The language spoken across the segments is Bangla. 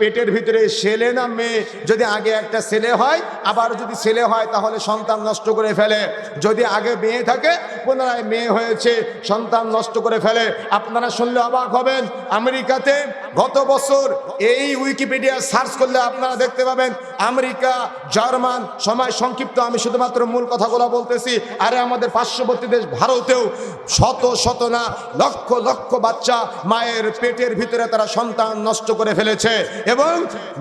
পেটের ভিতরে ছেলে না মেয়ে? যদি আগে একটা ছেলে হয়, আবার যদি ছেলে হয়, তাহলে সন্তান নষ্ট করে ফেলে। যদি আগে মেয়ে থাকে, পুনরায় মেয়ে হয়েছে, সন্তান নষ্ট করে ফেলে। আপনারা শুনলে অবাক হবেন, আমেরিকাতে গত বছর এই উইকিপিডিয়া সার্চ করলে আপনারা দেখতে পাবেন, আমেরিকা, জার্মান, সময় সংক্ষিপ্ত, আমি শুধুমাত্র মূল কথাগুলো বলতেছি। আরে আমাদের পার্শ্ববর্তী দেশ ভারতেও শত শত না, লক্ষ লক্ষ বাচ্চা মায়ের পেটের ভিতরে তারা সন্তান নষ্ট করে ফেলেছে। এবং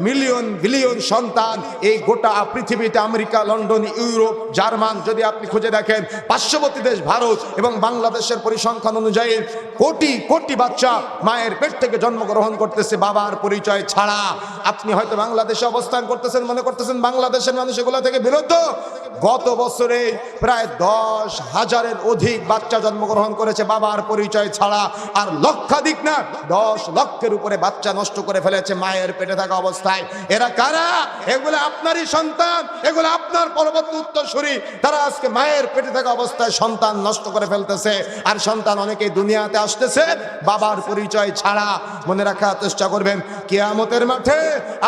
মিলিয়ন, বিলিয়ন সন্তান এই গোটা পৃথিবীতে আমেরিকা, লন্ডন, ইউরোপ, জার্মান, যদি আপনি খুঁজে দেখেন, পার্শ্ববর্তী দেশ ভারত এবং বাংলাদেশের পরিসংখ্যান অনুযায়ী কোটি কোটি বাচ্চা মায়ের পেট থেকে জন্মগ্রহণ করতেছে বাবার পরিচয় ছাড়া। আপনি হয়তো বাংলাদেশে অবস্থান করতেছেন, মনে করতেছেন বাংলাদেশের মানুষ এগুলো থেকে বিরত গত বছরে প্রায় দশ হাজারের অধিক বাচ্চা জন্মগ্রহণ করেছে বাবার পরিচয় ছাড়া, আর লক্ষাধিক না, দশ লক্ষের উপরে বাচ্চা নষ্ট করে ফেলেছে মায়ের পেটে থাকা অবস্থায়। এরা কারা? এগুলো আপনারই সন্তান, এগুলো আপনার পরবর্তী উত্তরসূরি। তারা আজকে মায়ের পেটে থাকা অবস্থায় সন্তান নষ্ট করে ফেলতেছে, আর সন্তান অনেকেই দুনিয়াতে আসতেছে বাবার পরিচয় ছাড়া। মনে রাখার চেষ্টা করবেন, কেয়ামতের মাঠে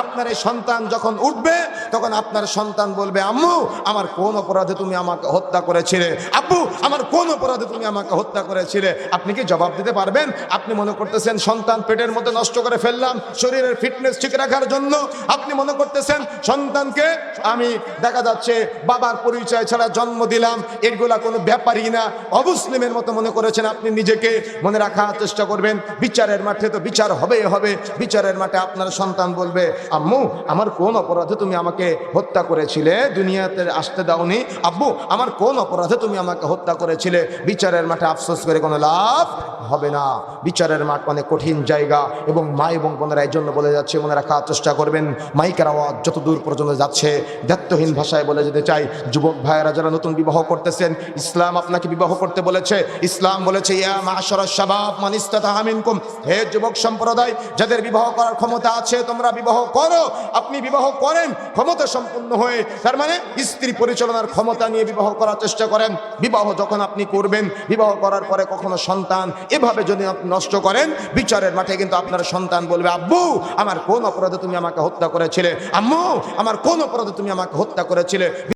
আপনার এই সন্তান যখন উঠবে, তখন আপনার সন্তান বলবে, আম্মু, আমার কোন অপরাধে তুমি আমাকে হত্যা করেছিলে? আপু আমার কোন অপরাধে তুমি আমাকে হত্যা করেছিলে? আপনি কি জবাব দিতে পারবেন? আপনি মনে করতেছেন সন্তান পেটের মধ্যে নষ্ট করে ফেললাম, শরীরের ফিটনেস ঠিক রাখার জন্য। আপনি মনে করতেছেন সন্তানকে আমি দেখা যাচ্ছে বাবার পরিচয় ছাড়া জন্ম দিলাম, এগুলা কোনো ব্যাপারই না। অমুসলিমের মতো মনে করেছেন আপনি নিজেকে। মনে রাখার চেষ্টা করবেন, বিচারের মাঠে তো বিচার হবেই হবে। বিচারের মাঠে আপনার সন্তান বলবে, আম্মু, আমার কোন অপরাধে তুমি আমাকে হত্যা করেছিলে? দুনিয়াতে আসতে দাওনি, আব্বু, আমার কোন অপরাধে তুমি আমাকে হত্যা করেছিলে? বিচারের মাঠে আফসোস করে কোনো লাভ হবে না। বিচারের মাঠ অনেক কঠিন জায়গা এবং মা এবং বোনেরা এই জন্য বলে যাচ্ছে, মনে রাখার চেষ্টা করবেন। মাইকের আওয়াজ যত দূর পর্যন্ত যাচ্ছে দায়িত্বহীন ভাষায় বলে যেতে চাই, যুবক ভাইয়েরা যারা নতুন বিবাহ করতেছেন, ইসলাম আপনাকে বিবাহ করতে বলেছে। ইসলাম বলেছে, ইয়া মাশারা শাবাব মান ইস্তাতা হে যুবক সম্প্রদায়, যাদের বিবাহ করার ক্ষমতা আছে, তোমরা বিবাহ করো। আপনি বিবাহ করেন, ক্ষমতা সম্পন্ন হয়ে, তার মানে স্ত্রী পরিচালনার ক্ষমতা নিয়ে বিবাহ করার চেষ্টা করেন। বিবাহ যখন আপনি করবেন, বিবাহ করার পরে কখনো সন্তান এভাবে যদি আপনি নষ্ট করেন, বিচারের মাঠে কিন্তু আপনার সন্তান বলবে, আব্বু, আমার কোন অপরাধে তুমি আমাকে হত্যা করেছিলে? আম্মু, আমার কোন অপরাধে তুমি আমাকে হত্যা করেছিলে?